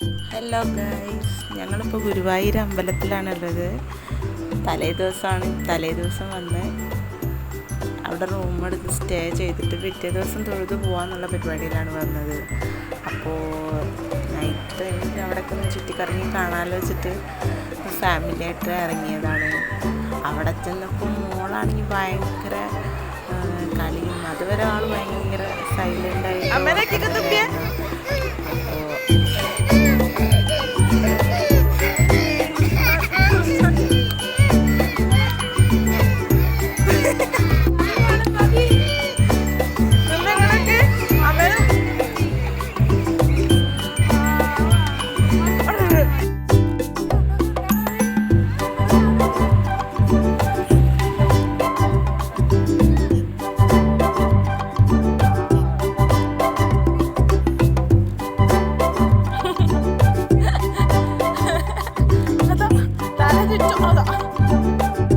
Hello guys ഞങ്ങളിപ്പോൾ ഗുരുവായൂർ അമ്പലത്തിലാണുള്ളത്. തലേ ദിവസമാണ്. തലേ ദിവസം വന്ന് അവിടെ റൂം എടുത്ത് സ്റ്റേ ചെയ്തിട്ട് പിറ്റേ ദിവസം തൊഴുത് പോകാന്നുള്ള പരിപാടിയിലാണ് വന്നത്. അപ്പോൾ നൈറ്റ് ടൈമിൽ അവിടെയൊക്കെ ഒന്ന് ചുറ്റിക്കറങ്ങി കാണാമല്ലോ വെച്ചിട്ട് ഫാമിലി ആയിട്ട് ഇറങ്ങിയതാണ്. അവിടെ ചെന്നപ്പോൾ മോളാണെങ്കിൽ ഭയങ്കര കളിയും അതുവരെ ആൾ ഭയങ്കര സൈലന്റായി 사진 좀 하자.